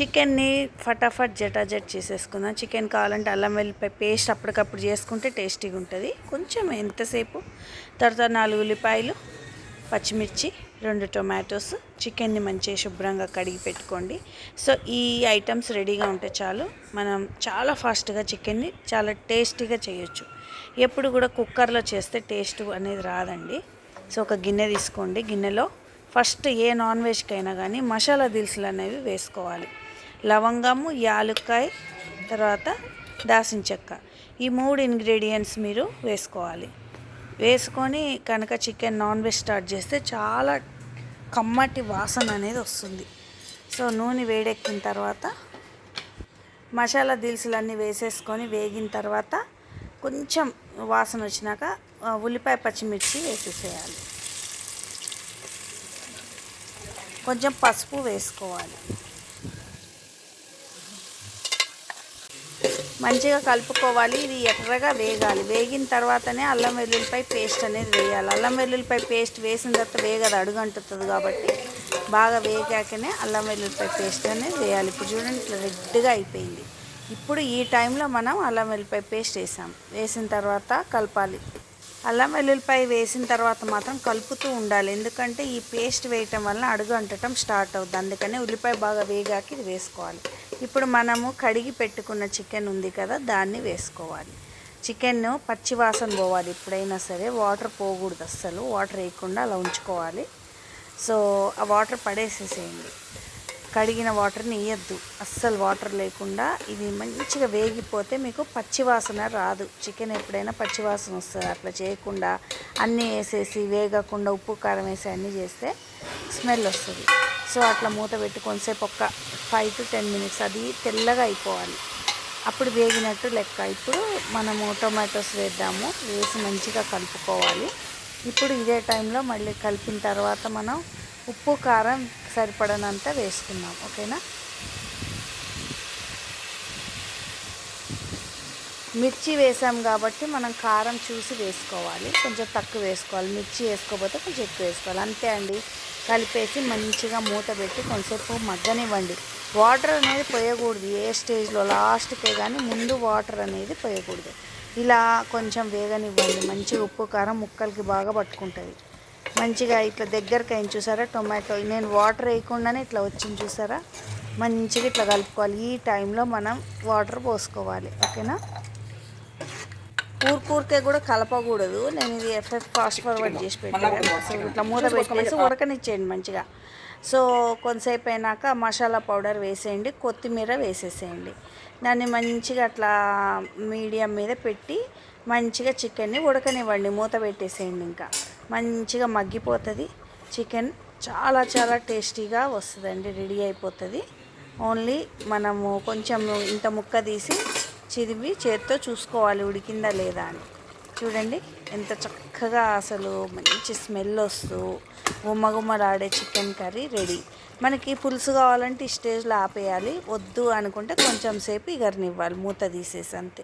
చికెన్ని ఫటాఫట్ జటాజట్ చేసేసుకుందాం. చికెన్ కావాలంటే అల్లం వెల్లిపాయ పేస్ట్ అప్పటికప్పుడు చేసుకుంటే టేస్టీగా ఉంటుంది. కొంచెం ఎంతసేపు? తర్వాత నాలుగు ఉల్లిపాయలు పచ్చిమిర్చి రెండు టొమాటోస్. చికెన్ని మంచిగా శుభ్రంగా కడిగి పెట్టుకోండి. సో ఈ ఐటమ్స్ రెడీగా ఉంటే చాలు. మనం చాలా ఫాస్ట్గా చికెన్ని చాలా టేస్టీగా చేయొచ్చు. ఎప్పుడు కూడా కుక్కర్లో చేస్తే టేస్ట్ అనేది రాదండి. సో ఒక గిన్నె తీసుకోండి. గిన్నెలో ఫస్ట్ ఏ నాన్ వెజ్కైనా కానీ మసాలా దినుసులు అనేవి వేసుకోవాలి. లవంగము యాలుక్కాయ తర్వాత దాసిన చెక్క. ఈ మూడు ఇంగ్రీడియంట్స్ మీరు వేసుకోవాలి. వేసుకొని కనుక చికెన్ నాన్ వెజ్ స్టార్ట్ చేస్తే చాలా కమ్మటి వాసన అనేది వస్తుంది. సో నూనె వేడెక్కిన తర్వాత మసాలా దినుసులన్నీ వేసేసుకొని వేగిన తర్వాత కొంచెం వాసన వచ్చినాక ఉల్లిపాయ పచ్చిమిర్చి వేసేసేయాలి. కొంచెం పసుపు వేసుకోవాలి. మంచిగా కలుపుకోవాలి. ఇది ఎర్రగా వేగాలి. వేగిన తర్వాతనే అల్లం వెల్లుల్లిపై పేస్ట్ అనేది వేయాలి. అల్లం వెల్లుల్లిపై పేస్ట్ వేసిన తర్వాత వేగదు. అడుగంటుతుంది కాబట్టి బాగా వేగాకనే అల్లం వెల్లుల్లిపై పేస్ట్ అనేది వేయాలి. ఇప్పుడు చూడండి ఇట్లా రెడ్గా అయిపోయింది. ఇప్పుడు ఈ టైంలో మనం అల్లం వెల్లుల్లిపాయ పేస్ట్ వేసాం. వేసిన తర్వాత కలపాలి. అల్లం వెల్లుల్లిపై వేసిన తర్వాత మాత్రం కలుపుతూ ఉండాలి. ఎందుకంటే ఈ పేస్ట్ వేయటం వల్ల అడుగు అంటటం స్టార్ట్ అవుతుంది అందుకనే ఉల్లిపాయ బాగా వేగాక ఇది వేసుకోవాలి. ఇప్పుడు మనము కడిగి పెట్టుకున్న చికెన్ ఉంది కదా దాన్ని వేసుకోవాలి. చికెన్ పచ్చివాసన పోవాలి ఎప్పుడైనా సరే. వాటర్ పోకూడదు అస్సలు. వాటర్ వేయకుండా అలా ఉంచుకోవాలి. సో ఆ వాటర్ పడేసేసేయండి. కడిగిన వాటర్ని వేయద్దు. అస్సలు వాటర్ లేకుండా ఇది మంచిగా వేగిపోతే మీకు పచ్చివాసన రాదు. చికెన్ ఎప్పుడైనా పచ్చివాసన వస్తుంది. అట్లా చేయకుండా అన్నీ వేసేసి వేగకుండా ఉప్పు కారం వేసి అన్నీ చేస్తే స్మెల్ వస్తుంది. సో అట్లా మూత పెట్టి కొంతసేపు ఒక ఫైవ్ టు టెన్ మినిట్స్ అది తెల్లగా అయిపోవాలి. అప్పుడు వేగినట్టు లెక్క. ఇప్పుడు మనము టొమాటోస్ వేద్దాము. వేసి మంచిగా కలుపుకోవాలి. ఇప్పుడు ఇదే టైంలో మళ్ళీ కలిపిన తర్వాత మనం ఉప్పు కారం సరిపడనంత వేసుకుందాం. ఓకేనా? మిర్చి వేసాం కాబట్టి మనం కారం చూసి వేసుకోవాలి. కొంచెం తక్కువ వేసుకోవాలి. మిర్చి వేసుకోకపోతే కొంచెం ఎక్కువ వేసుకోవాలి. అంతే అండి. కలిపేసి మంచిగా మూత పెట్టి కొంచెంసేపు మగ్గనివ్వండి. వాటర్ అనేది పోయకూడదు. ఏ స్టేజ్లో లాస్ట్కే కానీ ముందు వాటర్ అనేది పోయకూడదు. ఇలా కొంచెం వేగనివ్వండి. మంచిగా ఉప్పు కారం ముక్కలకి బాగా పట్టుకుంటుంది. మంచిగా ఇట్లా దగ్గరికి అయిన చూసారా? టొమాటో. నేను వాటర్ వేయకుండానే ఇట్లా వచ్చింది చూసారా? మంచిగా ఇట్లా కలుపుకోవాలి. ఈ టైంలో మనం వాటర్ పోసుకోవాలి. ఓకేనా? ఊరికూరికే కూడా కలపకూడదు. నేను ఇది ఎఫ్ఎఫ్ ఫాస్ట్ ఫార్వర్డ్ చేసి పెట్టాను. ఇట్లా మూత పెట్టేసి ఉడకనిచ్చేయండి మంచిగా. సో కొంతసేపు అయినాక మసాలా పౌడర్ వేసేయండి. కొత్తిమీర వేసేసేయండి. దాన్ని మంచిగా అట్లా మీడియం మీద పెట్టి మంచిగా చికెన్ని ఉడకనివ్వండి. మూత పెట్టేసేయండి ఇంకా. మంచిగా మగ్గిపోతుంది. చికెన్ చాలా చాలా టేస్టీగా వస్తుందండి. రెడీ అయిపోతుంది. ఓన్లీ మనము కొంచెం ఇంత ముక్క తీసి చిరివి చేత్తో చూసుకోవాలి ఉడికిందా లేదా అని. చూడండి ఎంత చక్కగా అసలు మంచి స్మెల్ వస్తూ గుమ్మగుమ్మలాడే చికెన్ కర్రీ రెడీ. మనకి పులుసు కావాలంటే ఈ స్టేజ్లో ఆపేయాలి వద్దు అనుకుంటే కొంచెం సేపు ఇగరనివ్వాలి మూత తీసేసి అంతే.